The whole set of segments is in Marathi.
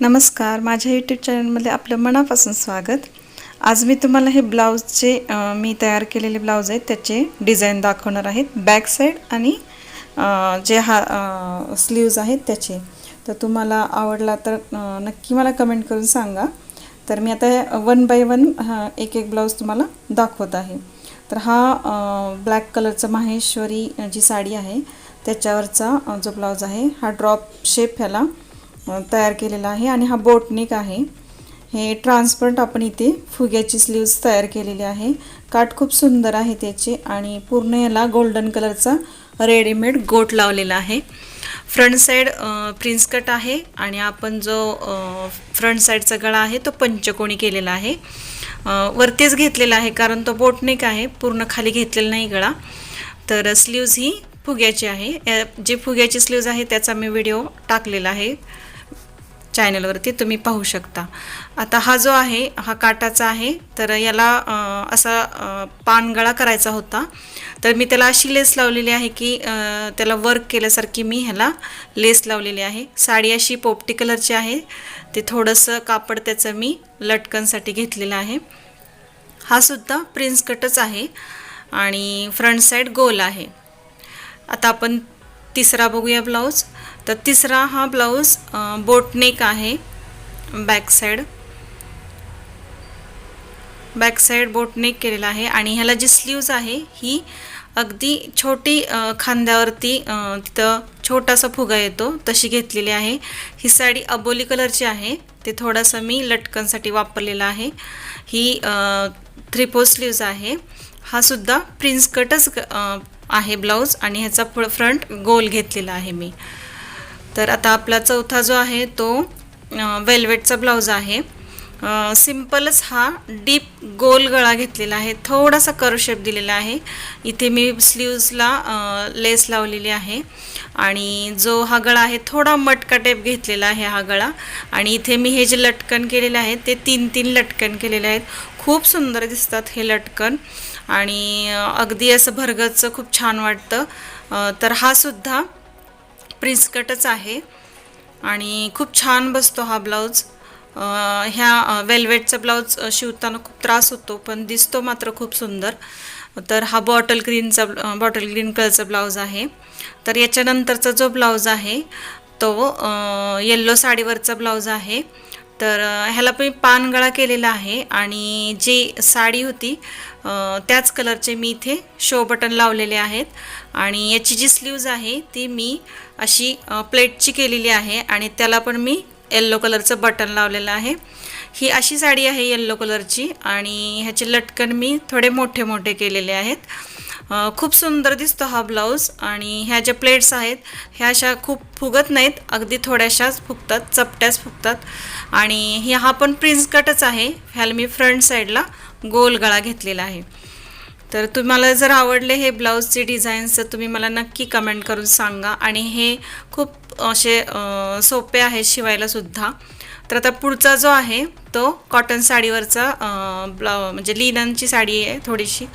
नमस्कार माझ्या यूट्यूब चॅनलमध्ये आपलं मनापासून स्वागत. आज मी तुम्हाला हे ब्लाऊजचे मी तयार केलेले ब्लाऊज आहेत त्याचे डिझाईन दाखवणार आहेत. बॅक साईड आणि जे हा स्लीव्ज आहेत त्याचे. तर तुम्हाला आवडला तर नक्की मला कमेंट करून सांगा. तर मी आता वन बाय वन हा एक एक ब्लाऊज तुम्हाला दाखवत आहे. तर हा ब्लॅक कलरचा माहेश्वरी जी साडी आहे त्याच्यावरचा जो ब्लाऊज आहे हा ड्रॉप शेप ह्याला तयार केलेला आहे आणि हा बोटनेक आहे. हे ट्रान्सपरंट आपण इथे फुग्याची स्लीव्ज तयार केलेली आहे. काठ खूप सुंदर आहे त्याचे आणि पूर्ण याला गोल्डन कलरचा रेडीमेड गोट लावलेला आहे. फ्रंट साईड प्रिन्स कट आहे आणि आपण जो फ्रंट साईडचा गळा आहे तो पंचकोणी केलेला आहे. वरतीच घेतलेला आहे कारण तो बोटनेक आहे पूर्ण खाली घेतलेला नाही गळा. तर स्लीव्ज ही फुग्याची आहे. या- जे फुग्याची स्लीव्ज आहे त्याचा मी व्हिडिओ टाकलेला आहे. चॅनलवरती तुम्ही पाहू शकता. आता हा जो आहे हा काटाचा आहे तर याला असा पानगळा करायचा होता. तर मी त्याला अशी लेस लावलेली आहे की त्याला वर्क केल्यासारखी मी ह्याला लेस लावलेली आहे. साडी अशी पोपटी कलरची आहे. ते थोडंसं कापड त्याचं मी लटकनसाठी घेतलेलं आहे. हा सुद्धा प्रिन्स कटच आहे आणि फ्रंट साईड गोल आहे. आता आपण तिसरा बघूया ब्लाऊज. तर तिसरा हा ब्लाऊज बोटनेक आहे. Back side. Back side boatneck केलेला आहे आणि ह्याला जी स्लीव्ज आहे ही अगदी छोटी खांद्यावरती तिथं छोटासा फुगा येतो तशी घेतलेली आहे. ही साडी अबोली कलरची आहे. ते थोडासा मी लटकनसाठी वापरलेलं आहे. ही थ्री फोर स्लीव्ज आहे. हा सुद्धा प्रिन्स कटच आहे ब्लाऊज आणि ह्याचा फ फ्रंट गोल घेतलेला आहे मी. तर आता आपला चौथा जो आहे तो वेल्वेटचा ब्लाऊज आहे. सिम्पलच हा डीप गोल गळा घेतलेला आहे. थोडासा कर्व शेप दिलेला आहे. इथे मी स्लीव्सला लेस लावलेली आहे. आणि जो हा गळा आहे थोडा मटका टेप घेतलेला आहे हा गळा. आणि इथे मी हे जे लटकन केलेले आहे ते तीन तीन लटकन केलेले आहेत. खूप सुंदर दिसतात हे लटकन. आणि अगदी असं भरगतचं खूप छान वाटतं. तर हा सुद्धा प्रिन्स कटच आहे. आणि खूप छान बसतो हा ब्लाऊज. ह्या वेल्वेटचा ब्लाऊज शिवताना खूप त्रास होतो पण दिसतो मात्र खूप सुंदर. तर हा बॉटल ग्रीनचा बॉटल ग्रीन कलरचा ब्लाऊज आहे. तर याच्यानंतरचा जो ब्लाऊज आहे तो येल्लो साडीवरचा ब्लाऊज आहे. तर ह्याला मी पानगळा केलेला आहे आणि जी साडी होती त्याच कलरचे मी इथे शो बटन लावलेले आहेत. आणि याची जी स्लीव्ज आहे ती मी अशी प्लेटची केलेली आहे आणि त्याला पण मी येल्लो कलरचं बटन लावलेलं आहे. ही अशी साडी आहे येल्लो कलरची आणि ह्याचे लटकन मी थोडे मोठे मोठे केलेले आहेत. खूप सुंदर दिसतो हा ब्लाऊज आणि ह्या ज्या प्लेट्स आहेत ह्या अशा खूप फुगत नाहीत अगदी थोड्याशाच फुगतात चपट्याच फुगतात. आणि ही हा पण प्रिन्स कटच आहे. ह्याला मी फ्रंट साईडला गोल गळा घेतलेला आहे. तर तुम्हाला जर आवडले हे ब्लाऊजचे डिझाईन्स तर तुम्ही मला नक्की कमेंट करून सांगा. आणि हे खूप असे सोपे आहेत शिवायलासुद्धा तर आता पुढचा जो आहे तो कॉटन साडीवरचा ब्ला ब्लाउ म्हणजे लिननची साडी आहे थोडीशी.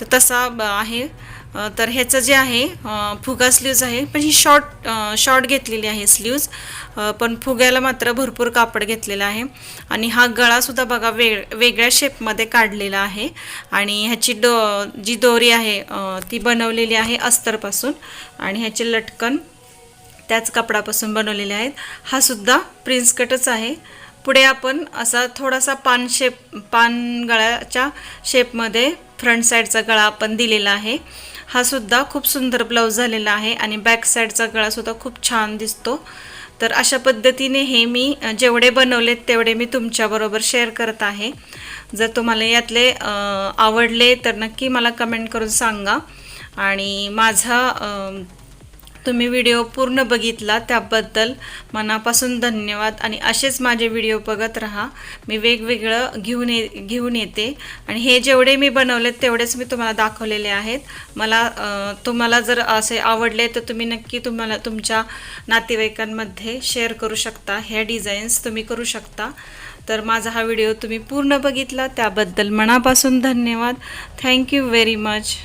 तर तसा ब- आहे. तर ह्याचं जे आहे फुगा स्लीव्ज आहे. पण ही शॉर्ट शॉर्ट घेतलेली आहे स्लीव्ज पण फुग्याला मात्र भरपूर कापड घेतलेलं आहे. आणि हा गळासुद्धा बघा वेग वेगळ्या शेपमध्ये काढलेला आहे. आणि ह्याची डो जी दोरी आहे ती बनवलेली आहे अस्तरपासून. आणि ह्याचे लटकन त्याच कपडापासून बनवलेले आहेत. हा सुद्धा प्रिन्स कटच आहे. पुढे आपण असा थोडासा पान शेप पान गळ्याच्या शेपमध्ये फ्रंट साईडचा गळा आपण दिलेला आहे. हा सुद्धा खूप सुंदर ब्लाऊज झालेला आहे आणि बॅक साईडचा गळासुद्धा खूप छान दिसतो. तर अशा पद्धतीने हे मी जेवढे बनवलेत तेवढे मी तुमच्याबरोबर शेअर करत आहे. जर तुम्हाला यातले आवडले तर नक्की मला कमेंट करून सांगा. आणि माझा तुम्ही व्हिडिओ पूर्ण बघितला त्याबद्दल मनापासून धन्यवाद. आणि असेच माझे व्हिडिओ बघत राहा. मी वेगवेगळं घेऊन ये घेऊन येते. आणि हे जेवढे मी बनवलेत तेवढेच मी तुम्हाला दाखवलेले आहेत. मला तुम्हाला जर असे आवडले तर तुम्ही नक्की तुम्हाला तुमच्या नातेवाईकांमध्ये शेअर करू शकता. ह्या डिझाईन्स तुम्ही करू शकता. तर माझा हा व्हिडिओ तुम्ही पूर्ण बघितला. त्याबद्दल मनापासून धन्यवाद. Thank you very much.